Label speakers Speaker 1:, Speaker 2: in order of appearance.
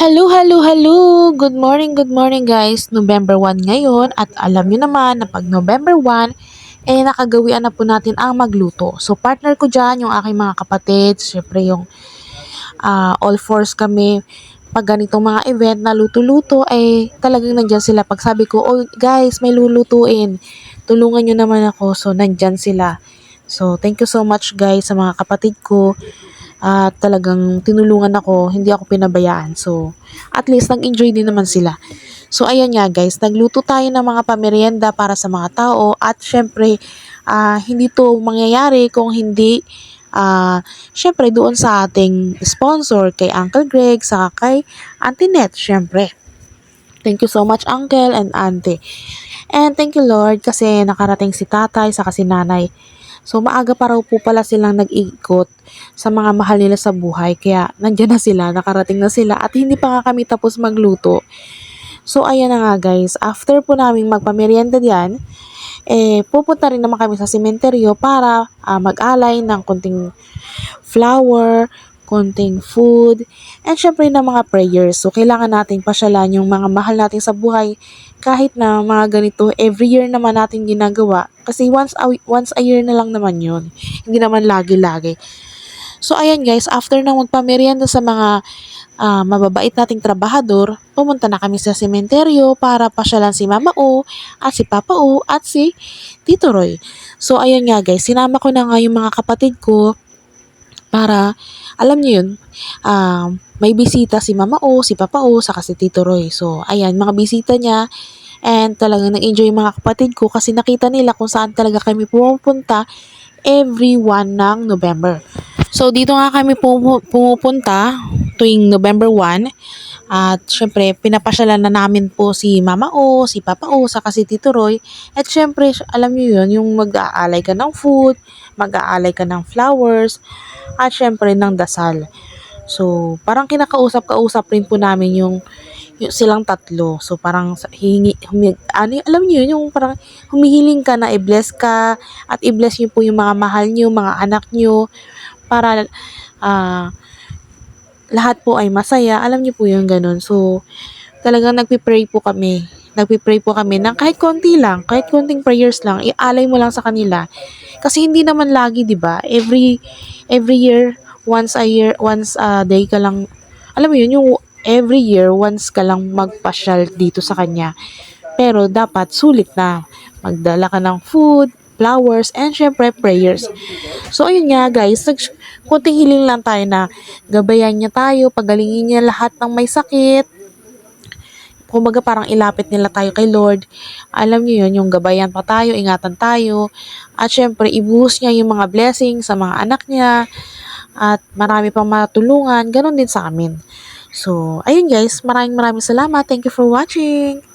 Speaker 1: Hello, hello, hello! Good morning, good morning guys. November 1 ngayon at alam nyo naman na pag November 1, eh nakagawian na po natin ang magluto. So partner ko dyan, yung aking mga kapatid, syempre yung ah, all fours kami. Pag ganitong mga event na luto-luto, eh talagang nandyan sila. Pag sabi ko, oh guys, may lulutuin, tulungan nyo naman ako. So nandyan sila. So thank you so much guys sa mga kapatid ko at talagang tinulungan ako, hindi ako pinabayaan. So, at least nag-enjoy din naman sila. So, ayan nga guys, nagluto tayo ng mga pamerienda para sa mga tao at syempre, ah, hindi to mangyayari kung hindi ah, syempre doon sa ating sponsor kay Uncle Greg, saka kay Auntie Net, syempre. Thank you so much Uncle and Auntie. And thank you Lord kasi nakarating si tatay saka si nanay. So maaga pa raw po pala silang nag-ikot sa mga mahal nila sa buhay. Kaya nandyan na sila, nakarating na sila at hindi pa nga kami tapos magluto. So ayan na nga guys, after po namin magpamerienda diyan, eh pupunta rin naman kami sa sementeryo para ah, mag-alay ng konting flower, konting food, and syempre ng mga prayers. So kailangan nating pasyalan yung mga mahal natin sa buhay kahit na mga ganito every year naman natin ginagawa kasi once a, once a year na lang naman yun. Hindi naman lagi-lagi. So ayan guys, after nang magpamerienda sa mga ah, mababait nating trabahador, pumunta na kami sa sementeryo para pasyalan si Mama O at si Papa O at si Tito Roy. So ayan nga guys, sinama ko na nga yung mga kapatid ko para, alam niyo yun, ah, may bisita si Mama O, si Papa O, saka si Tito Roy. So, ayan, mga bisita niya. And talagang nag-enjoy mga kapatid ko kasi nakita nila kung saan talaga kami pumupunta every one ng November. So, dito nga kami pumu- pumupunta tuwing November 1. At syempre, pinapasyalan na namin po si Mama O, si Papa O, saka si Tito Roy. At syempre, alam niyo yun, yung mag-aalay ka ng food, mag-aalay ka ng flowers, at syempre ng dasal. So, parang kinakausap-kausap rin po namin yung, yung silang tatlo. So, parang hihingi, humi, ano, alam niyo yun, yung parang humihiling ka na i-bless ka at i-bless niyo po yung mga mahal niyo, mga anak niyo para ah, lahat po ay masaya. Alam niyo po yung ganun. So, talagang nagpipray po kami. Nagpipray po kami ng kahit konti lang, kahit konting prayers lang, ialay mo lang sa kanila. Kasi hindi naman lagi, 'di ba? Every every year, once a year, once a day ka lang. Alam mo 'yun, yung every year once ka lang magpasyal dito sa kanya. Pero dapat sulit na. Magdala ka ng food, flowers, and syempre prayers. So ayun nga guys, kunting hiling lang tayo na gabayan niya tayo, pagalingin niya lahat ng may sakit, kumbaga parang ilapit nila tayo kay Lord. Alam niyo yun, yung gabayan pa tayo, ingatan tayo. At syempre, ibuhos niya yung mga blessings sa mga anak niya. At marami pang matulungan. Ganon din sa amin. So, ayun guys, maraming maraming salamat. Thank you for watching.